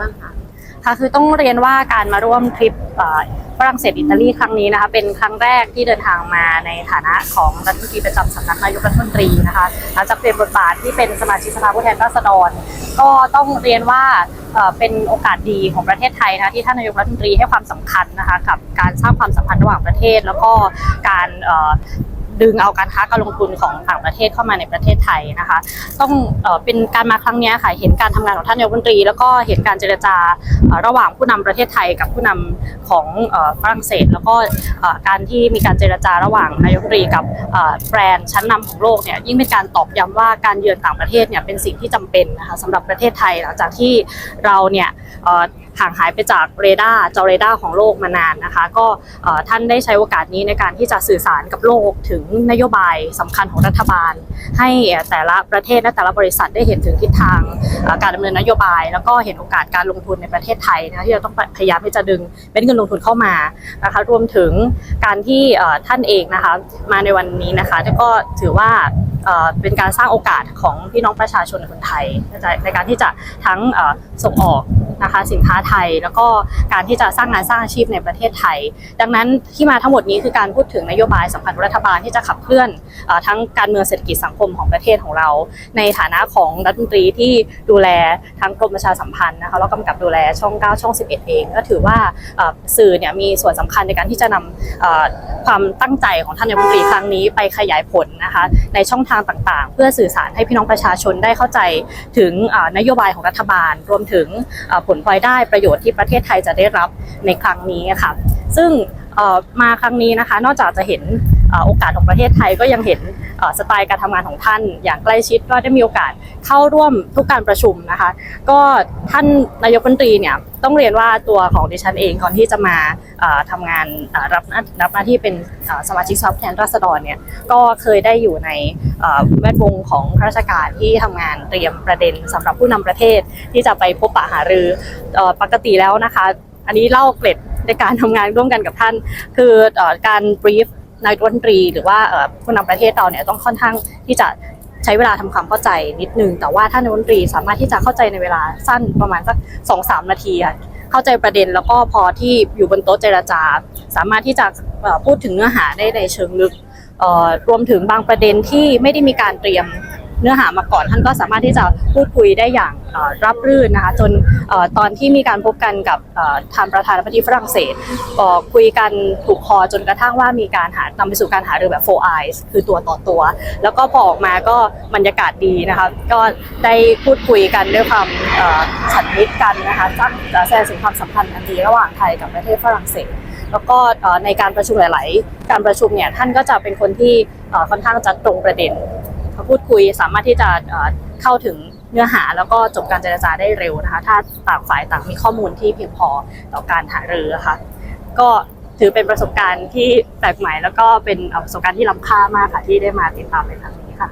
บ้างคะค่ะคือต้องเรียนว่าการมาร่วมทริปฝรั่งเศสอิตาลีครั้งนี้นะคะเป็นครั้งแรกที่เดินทางมาในฐานะของรัฐมนตรีประจำสำนักนายกรัฐมนตรีนะคะหลังจากเปลี่ยนบทบาทที่เป็นสมาชิกสภาผู้แทนราษฎร ก็ต้องเรียนว่าเป็นโอกาสดีของประเทศไทยนะคะที่ท่านนายกรัฐมนตรีให้ความสำคัญนะคะกับการสร้างความสัมพันธ์ระหว่างประเทศ แล้วก็การ ดึงเอาการค้าการลงทุนของต่างประเทศเข้ามาในประเทศไทยนะคะ ต้องเอเป็นการมาครั้งนี้ค่ะเห็นการทำงานของท่านนายกรัฐมนตรี แล้วก็เห็นการเจรจาระหว่างผู้นำประเทศไทยกับผู้นำของฝรั่งเศส แล้วก็การที่มีการเจรจาระหว่างนายกรัฐมนตรีกับแบรนด์ชั้นนำของโลกเนี่ยยิ่งเป็นการตอกย้ำว่าการเยือนต่างประเทศเนี่ยเป็นสิ่งที่จำเป็นนะคะสำหรับประเทศไทยหลังจากที่เราเนี่ย ห่างหายไปจากเรดาร์จอเรดาร์ของโลกมานานนะคะ ก็ท่านได้ใช้โอกาสนี้ในการที่จะสื่อสารกับโลกถึงนโยบายสำคัญของรัฐบาล ให้แต่ละประเทศและแต่ละบริษัทได้เห็นถึงทิศทางการดำเนินนโยบาย แล้วก็เห็นโอกาสการลงทุนในประเทศไทยนะคะที่เราต้องพยายามที่จะดึงเป็นเงินลงทุนเข้ามานะคะรวมถึงการที่ท่านเองนะคะมาในวันนี้นะคะก็ถือว่า เป็นการสร้างโอกาสของพี่น้องประชาชนคนไทย ในการที่จะทั้งส่งออกนะคะสินค้าไทย แล้วก็การที่จะสร้างงานสร้างอาชีพในประเทศไทย ดังนั้นที่มาทั้งหมดนี้คือการพูดถึงนโยบายสำคัญรัฐบาลที่จะขับเคลื่อนอทั้งการเมืองเศรษฐกิจสังคมของประเทศของเรา ในฐานะของรัฐมนตรีที่ดูแลทั้งกรมประชาสัมพันธ์นะคะแล้วกำกับดูแลช่อง 9 ช่อง 11 เอง ก็ถือว่าสื่อเนี่ยมีส่วนสำคัญในการที่จะนำเอ่อความตั้งใจของท่านนายกรัฐมนตรีครั้งนี้ไปขยายผลนะคะในช่องทางต่างๆ เพื่อสื่อสารให้พี่น้องประชาชนได้เข้าใจถึงนโยบายของรัฐบาล รวมถึงผลพลอยได้ประโยชน์ที่ประเทศไทยจะได้รับในครั้งนี้ค่ะซึ่งมาครั้งนี้นะคะ นอกจากจะเห็น โอกาสของประเทศไทยก็ยังเห็นสไตล์การทำงานของท่าน อย่างใกล้ชิดก็ได้มีโอกาสเข้าร่วมทุกการประชุมนะคะ ก็ท่านนายกรัฐมนตรีเนี่ยต้องเรียนว่าตัวของดิฉันเองก่อนที่จะมาเอ่อทำงานรับหน้ารับหน้าที่เป็นสมาชิกสภาผู้แทนราษฎรเนี่ยก็เคยได้อยู่ในแวดวงของข้าราชการที่ทำงานเตรียมประเด็นสำหรับผู้นำประเทศที่จะไปพบปะหารือปกติแล้วนะคะ อันนี้เล่าเกร็ดในการทำงานร่วมกันกับท่าน คือเอ่อการบรีฟ นายรัฐมนตรีหรือว่าผู้นำประเทศเราเนี่ยต้องค่อนข้างที่จะใช้เวลาทำความเข้าใจนิดนึง แต่ว่าท่านนายรัฐมนตรีสามารถที่จะเข้าใจในเวลาสั้นประมาณสักสองสามนาทีค่ะเข้าใจประเด็นแล้วก็พอที่อยู่บนโต๊ะเจรจา สามารถที่จะพูดถึงเนื้อหาได้ในเชิงลึกรวมถึงบางประเด็นที่ไม่ได้มีการเตรียม เนื้อหามาก่อน ท่านก็สามารถที่จะพูดคุยได้อย่างรับรื่นนะคะจนตอนที่มีการพบกันกับทางประธานาธิบดีฝรั่งเศสก็คุยกันถูกคอจนกระทั่งว่ามีการหานำไปสู่การหารือแบบ four eyes คือตัวต่อตัว แล้วก็พอออกมาก็บรรยากาศดีนะคะก็ได้พูดคุยกันด้วยความฉันมิตรกันนะคะสร้างแสดงถึงความสัมพันธ์อันดีระหว่างไทยกับประเทศฝรั่งเศส แล้วก็ในการประชุมหลาย ๆ การประชุมเนี่ยท่านก็จะเป็นคนที่ค่อนข้างจะตรงประเด็น พูดคุยสามารถที่จะเข้าถึงเนื้อหาแล้วก็จบการเจรจาได้เร็วนะคะ ถ้าต่างฝ่ายต่างมีข้อมูลที่เพียงพอต่อการหารือค่ะ ก็ถือเป็นประสบการณ์ที่แปลกใหม่ แล้วก็เป็นประสบการณ์ที่ล้ำค่ามากค่ะที่ได้มาติดตามในครั้งนี้ค่ะ